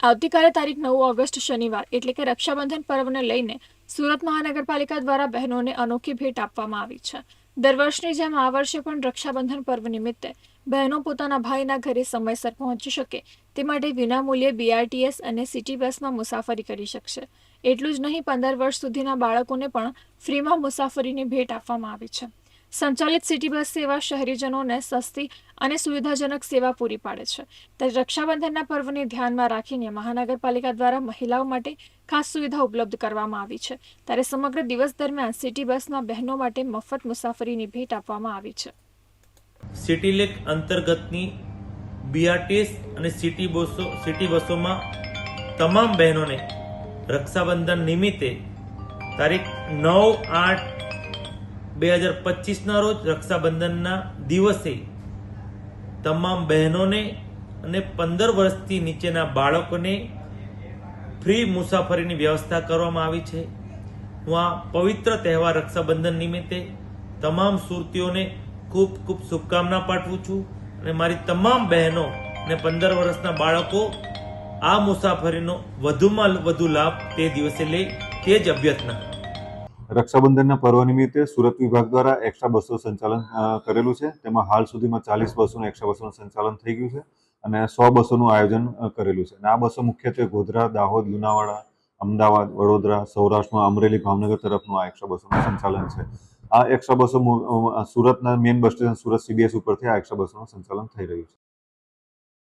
આવતીકાલે તારીખ નવ ઓગસ્ટ શનિવાર, એટલે કે રક્ષાબંધન પર્વને લઈને સુરત મહાનગરપાલિકા દ્વારા બહેનોને અનોખી ભેટ આપવામાં આવી છે. દર વર્ષની જેમ આ વર્ષે પણ રક્ષાબંધન પર્વ નિમિત્તે બહેનો પોતાના ભાઈના ઘરે સમયસર પહોંચી શકે, તે માટે વિનામૂલ્યે બીઆરટીએસ અને સિટી બસમાં મુસાફરી કરી શકશે. એટલું જ નહીં, પંદર વર્ષ સુધીના બાળકોને પણ ફ્રીમાં મુસાફરીની ભેટ આપવામાં આવી છે. સંચાલિત સિટી બસ સેવા શહેરીજનોને સસ્તી અને સુવિધાજનક સેવા પૂરી પાડે છે. ત્યારે રક્ષાબંધનના પર્વને ધ્યાનમાં રાખીને મહાનગરપાલિકા દ્વારા મહિલાઓ માટે ખાસ સુવિધા ઉપલબ્ધ કરવામાં આવી છે. ત્યારે સમગ્ર દિવસ દરમિયાન સિટી બસમાં બહેનો માટે મફત મુસાફરીની ભેટ આપવામાં આવી છે. સિટી લેક અંતર્ગતની બીઆરટીએસ અને સિટી બસો, સિટી બસોમાં તમામ બહેનોને રક્ષાબંધન નિમિત્તે તારીખ નવ આઠ બે હજાર પચીસના રોજ રક્ષાબંધનના દિવસે તમામ બહેનોને અને પંદર વર્ષથી નીચેના બાળકોને ફ્રી મુસાફરીની વ્યવસ્થા કરવામાં આવી છે. હું આ પવિત્ર તહેવાર રક્ષાબંધન નિમિત્તે તમામ સુરતીઓને ખૂબ ખૂબ શુભકામના પાઠવું છું અને મારી તમામ બહેનો અને પંદર વર્ષના બાળકો આ મુસાફરીનો વધુમાં વધુ લાભ તે દિવસે લે તે જ અભ્યર્થના. રક્ષાબંધનના પર્વ નિમિત્તે સુરત વિભાગ દ્વારા એક્સ્ટ્રા બસો સંચાલન કરેલું છે. તેમાં હાલ સુધીમાં ચાલીસ બસોનું એક્સ્ટ્રા બસોનું સંચાલન થઈ ગયું છે અને સો બસોનું આયોજન કરેલું છે. અને આ બસો મુખ્યત્વે ગોધરા, દાહોદ, લુણાવાડા, અમદાવાદ, વડોદરા, સૌરાષ્ટ્રમાં અમરેલી, ભાવનગર તરફનું આ એક્સ્ટ્રા બસોનું સંચાલન છે. આ એક્સ્ટ્રા બસો સુરતના main bus station Surat CBS ઉપરથી આ એક્સ્ટ્રા બસોનું સંચાલન થઈ રહ્યું છે.